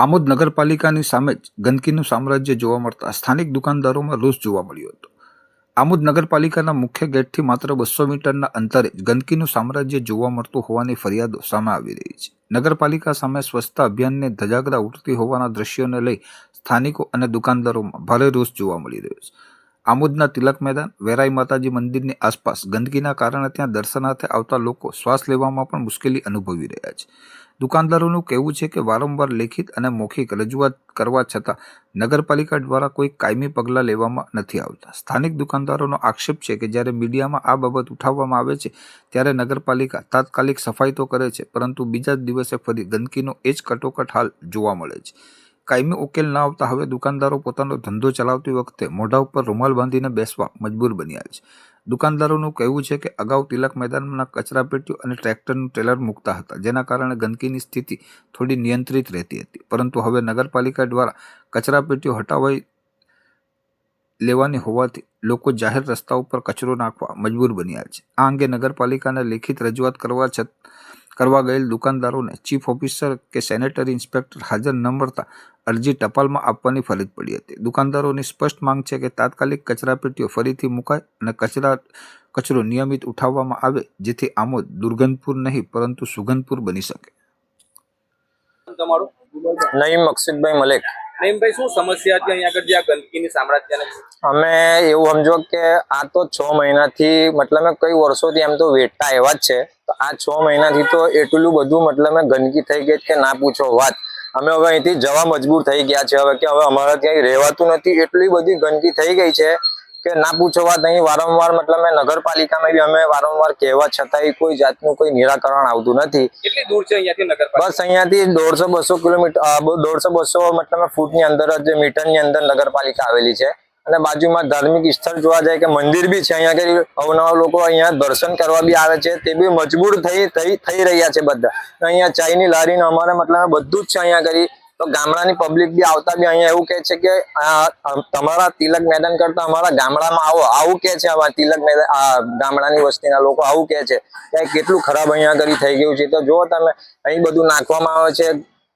આમોદ નગરપાલિકાની સામે જ ગંદકીનું સામ્રાજ્ય જોવા મળતા સ્થાનિક દુકાનદારોમાં રોષ જોવા મળ્યો હતો. આમોદ નગરપાલિકાના મુખ્ય ગેટથી માત્ર બસો મીટરના અંતરે જ ગંદકીનું સામ્રાજ્ય જોવા મળતું હોવાની ફરિયાદો સામે આવી રહી છે. નગરપાલિકા સામે સ્વચ્છતા અભિયાનને ધજાગરા ઉઠતી હોવાના દ્રશ્યોને લઈ સ્થાનિકો અને દુકાનદારોમાં ભારે રોષ જોવા મળી રહ્યો છે. આમોદના તિલક મેદાન, વેરાઈ માતાજી મંદિરની આસપાસ. ગંદકીના કારણે ત્યાં દર્શનાર્થે આવતા લોકો શ્વાસ લેવામાં પણ મુશ્કેલી અનુભવી રહ્યા છે. દુકાનદારોનું કહેવું છે કે વારંવાર લેખિત અને મૌખિક રજૂઆત કરવા છતાં નગરપાલિકા દ્વારા કોઈ કાયમી પગલાં લેવામાં નથી આવતા. સ્થાનિક દુકાનદારોનો આક્ષેપ છે કે જ્યારે મીડિયામાં આ બાબત ઉઠાવવામાં આવે છે, ત્યારે નગરપાલિકા તાત્કાલિક સફાઈ તો કરે છે, પરંતુ બીજા જ દિવસે ફરી ગંદકીનો એ જ કટોકટ હાલ જોવા મળે છે. કાયમી ઉકેલ ન આવતા હવે દુકાનદારો પોતાનો ધંધો ચલાવતી વખતે મોઢા ઉપર રૂમાલ બાંધીને બેસવા મજબૂર બન્યા છે. દુકાનદારોનું કહેવું છે કે અગાઉ તિલક મેદાનના કચરા પેટીઓ અને ટ્રેક્ટરનું ટ્રેલર મૂકતા હતા, જેના કારણે ગંદકીની સ્થિતિ થોડી નિયંત્રિત રહેતી હતી. પરંતુ હવે નગરપાલિકા દ્વારા કચરા પેટીઓ હટાવાઈ લેવાની હોવાથી લોકો જાહેર રસ્તા ઉપર કચરો નાખવા મજબૂર બન્યા છે. આ અંગે નગરપાલિકાને લેખિત રજૂઆત કરવા છત, કરવા ગયેલ દુકાનદારોને ચીફ ઓફિસર કે સેનેટરી ઇન્સ્પેક્ટર હાજર ન મળતા અરજી ટપાલમાં આપવાની ફરજ પડી હતી. દુકાનદારોની સ્પષ્ટ માંગ છે કે તાત્કાલિક કચરા પેટીઓ ફરીથી મુકાય અને કચરા કચરો નિયમિત ઉઠાવવામાં આવે જેથી આમોદ દુર્ગંધપુર નહીં પરંતુ સુગંધપુર બની શકે. નઈમ મકસુદભાઈ મલેક. નઈમભાઈ શું સમસ્યા છે? અહીંયા આગળ જે આ ગંદકીની સામ્રાજ્યને અમે એવું સમજો કે આ તો છ મહિનાથી મતલબ કઈ વર્ષોથી એમ તો વેટતા એવા જ છે. તો આ છ મહિનાથી તો એટલું બધું મતલબ ગંદકી થઈ ગઈ કે ના પૂછો વાત. અમે હવે અહીંથી જવા મજબૂર થઈ ગયા છે. હવે કે હવે અમારે ક્યાંય રહેવાતું નથી. એટલી બધી ગંદકી થઈ ગઈ છે કે ના પૂછો વાત અહીં વારંવાર મતલબ નગરપાલિકામાં બી અમે વારંવાર કહેવા છતાંય કોઈ જાતનું કોઈ નિરાકરણ આવતું નથી. કેટલી દૂર છે અહીંયાથી નગરપાલિકા? બસ અહીંયાથી દોઢસો બસો કિલોમીટર દોઢસો બસો મતલબ ફૂટની અંદર જ મીટરની અંદર નગરપાલિકા આવેલી છે. અને બાજુમાં ધાર્મિક સ્થળ જોવા જાય કે મંદિર બી છે, અહીંયા કરી અવનવા લોકો અહીંયા દર્શન કરવા બી આવે છે, તે બી મજબૂર થઈ થઈ રહ્યા છે બધા. અહીંયા ચાઈની લારીને અમારે મતલબ બધું જ છે અહીંયા કરી. તો ગામડાની પબ્લિક બી આવતા બી અહીંયા એવું કહે છે કે તમારા તિલક મેદાન કરતા અમારા ગામડામાં આવો, આવું કે છે અમારા તિલક મેદાન ગામડાની વસ્તીના લોકો આવું કે છે. કે કેટલું ખરાબ અહીંયા કરી થઈ ગયું છે. તો જો તમે, અહીં બધું નાખવામાં આવે છે.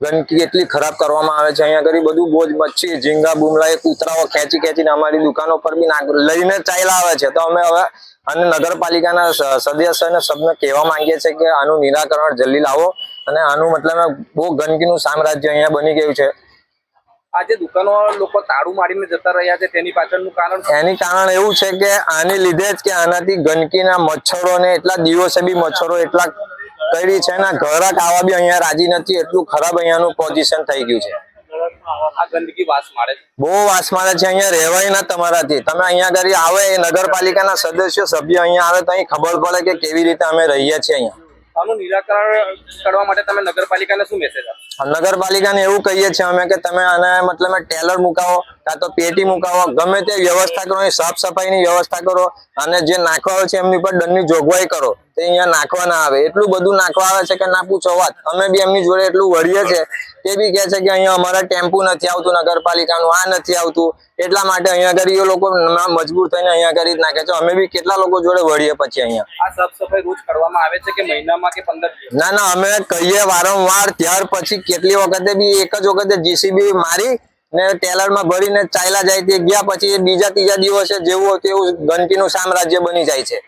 ગંદકી એટલી ખરાબ કરવામાં આવે છે. અહીંયા કરી બધું બોજ મચ્છી ઝીંગા બુમલા એ કૂતરાઓ ખેંચી ખેંચીને અમારી દુકાનો પર બી લઈને ચાલ્યા આવે છે. તો અમે હવે અને નગરપાલિકાના સદસ્ય અને સબને કહેવા માંગીએ છીએ કે આનું નિરાકરણ જલ્દી લાવો અને આનું મતલબ બહુ ગંદકીનું સામ્રાજ્ય અહીંયા બની ગયું છે. આ જે દુકાનો લોકો તાળું મારીને જતા રહ્યા છે તેની પાછળનું કારણ એની કારણ એવું છે કે આની લીધે જ કે આનાથી ગંદકીના મચ્છરો ને એટલા દિવસે બી મચ્છરો એટલા કરી છે ને ઘરાક આવા બી અહીંયા રાજી નથી, એટલું ખરાબ અહીંયાનું પોઝિશન થઈ ગયું છે. બહુ વાસ મારે છે, અહીંયા રહેવાય ના તમારાથી. તમે અહીંયા ઘરે આવે નગરપાલિકાના સદસ્યો, સભ્ય અહીંયા આવે તો અહીં ખબર પડે કે કેવી રીતે અમે રહીએ છીએ અહીંયા. આનું નિરાકરણ કરવા માટે તમે નગરપાલિકાને શું મેસેજ આપો નગરપાલિકાને એવું કહીએ છીએ અમે કે તમે આને મતલબ ટેલર મુકાવો, કાં તો પેટી મુકાવો, ગમે તે વ્યવસ્થા કરો સાફ સફાઈની વ્યવસ્થા કરો, અને જે નાખવા છે એમની પર દંડની જોગવાઈ કરો, તે અહીંયા નાખવા ના આવે. એટલું બધું નાખવા આવે છે કે ના પૂછો વાત. અમે બી એમની જોડે એટલું વળીએ છે તે બી કહે છે કે અહીંયા અમારા ટેમ્પુ નથી આવતું નગરપાલિકાનું આ નથી આવતું. એટલા માટે અહીંયા કરી લોકો મજબૂર થઈને અહીંયા કરી જ નાખે છે. અમે બી કેટલા લોકો જોડે વળીએ પછી અહીંયા. આ સાફ સફાઈ રોજ કરવામાં આવે છે કે મહિનામાં કે પંદર ના ના અમે કહીએ વારંવાર ત્યાર પછી કેટલી વખતે બી એક જ વખતે જીસીબી મારી ને ટેલરમાં ભરીને ચાલ્યા જાય તે ગયા પછી એ બીજા ત્રીજા દિવસે જેવું તેવું ગંદકીનું સામ્રાજ્ય બની જાય છે.